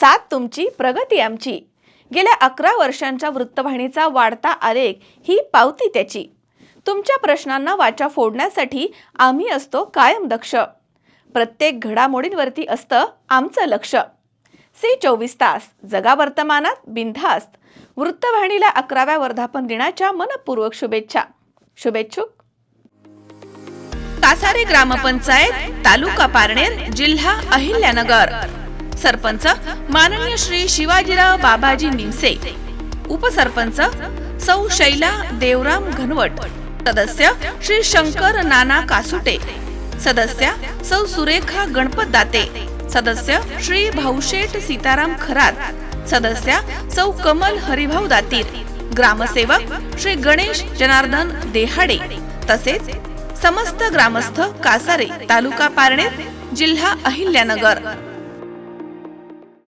साथ तुमची प्रगती आमची. गेल्या अकरा वर्षांच्या वृत्तवाहिनीचा वाढता आलेख ही पावती त्याची. तुमच्या प्रश्नांना वाचा फोडण्यासाठी आम्ही असतो कायम दक्ष. प्रत्येक घडामोडींवरती असतं आमचं लक्ष. सी चोवीस तास जगा वर्तमानात बिनधास्त. वृत्तवाहिनीला अकराव्या वर्धापन दिनाच्या मनपूर्वक शुभेच्छा. शुभेच्छुक. कासारे ग्रामपंचायत तालुका पारनेर जिल्हा अहिल्यानगर. सरपंच माननीय श्री शिवाजीराव बाबाजी निमसे उपसरपंच सौ शैला देवराम घनवट सदस्य श्री शंकर नाना कासुटे सदस्या सौ सुरेखा गणपत दाते सदस्य श्री भाऊशेठ सीताराम खरात सदस्या सौ कमल हरिभाऊ दातीर ग्रामसेवक श्री गणेश जनार्दन देहाडे तसेच समस्त ग्रामस्थ कासारे तालुका पारणे जिल्हा अहिल्यानगर.